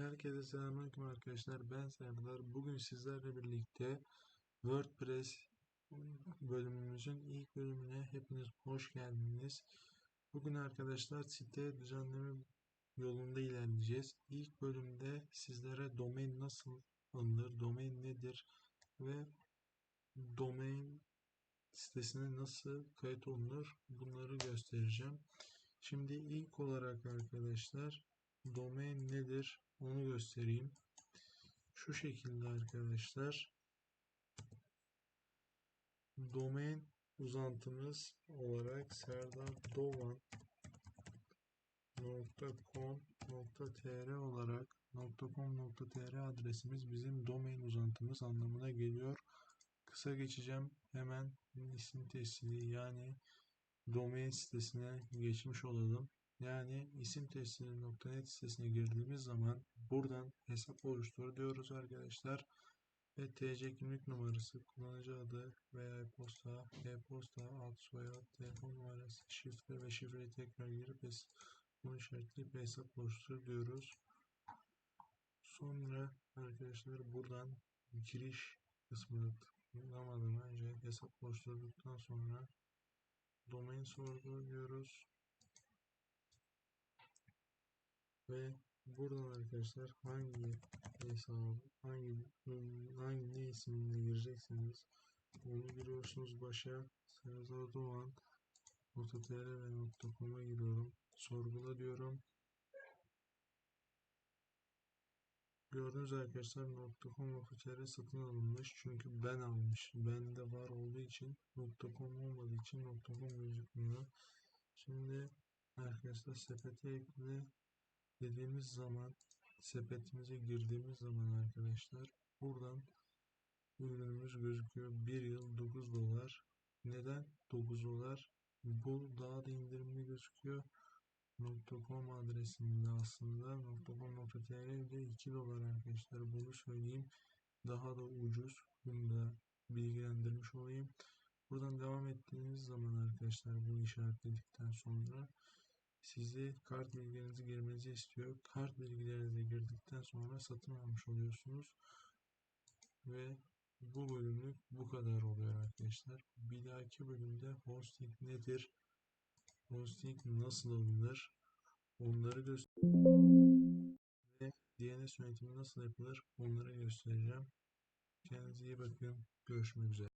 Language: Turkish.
Herkese selamünaleyküm arkadaşlar. Ben Serdar. Bugün sizlerle birlikte WordPress bölümümüzün ilk bölümüne hepiniz hoş geldiniz. Bugün arkadaşlar site düzenleme yolunda ilerleyeceğiz. İlk bölümde sizlere domain nasıl alınır, domain nedir ve domain sitesine nasıl kayıt olunur bunları göstereceğim. Şimdi ilk olarak arkadaşlar domain nedir onu göstereyim. Şu şekilde arkadaşlar. Domain uzantımız olarak serdardovan.com.tr olarak .com.tr adresimiz bizim domain uzantımız anlamına geliyor. Kısa geçeceğim. Hemen isim tescili yani domain sitesine geçmiş olalım. Yani isim tescili.net sitesine girdiğimiz zaman buradan hesap oluştur diyoruz arkadaşlar. Ve TC kimlik numarası, kullanıcı adı veya e-posta, e-posta, ad soyad, telefon numarası, şifre ve şifreyi tekrar girip bunu işaretleyip hesap oluştur diyoruz. Sonra arkadaşlar buradan giriş kısmını tıklamadan önce hesap oluşturduktan sonra domain sorgu diyoruz. Ve buradan arkadaşlar hangi hesabı hangi hangi ne ismini girecekseniz onu giriyorsunuz başa Serdar Doğan .tr ve .com'a giriyorum. Sorgula diyorum. Gördüğünüz arkadaşlar .com.tr satın alınmış. Çünkü ben almış. Bende var olduğu için .com olmadığı için .com gözükmüyor. Şimdi arkadaşlar sepete ekle dediğimiz zaman sepetimize girdiğimiz zaman arkadaşlar buradan ürünümüz gözüküyor. 1 yıl 9 dolar. Neden 9 dolar? Bu daha da indirimli gözüküyor. .com adresinde aslında .com.tr ile 2 dolar arkadaşlar. Bunu söyleyeyim. Daha da ucuz. Bunu da bilgilendirmiş olayım. Buradan devam ettiğiniz zaman arkadaşlar bunu işaretledikten sonra sizi kart bilgilerinizi girmenizi istiyor. Kart bilgilerinizi girdikten sonra satın almış oluyorsunuz. Ve bu bölümlük bu kadar oluyor arkadaşlar. Bir dahaki bölümde hosting nedir? Hosting nasıl alınır? Onları göstereceğim. Ve DNS yönetimi nasıl yapılır? Onları göstereceğim. Kendinize iyi bakın. Görüşmek üzere.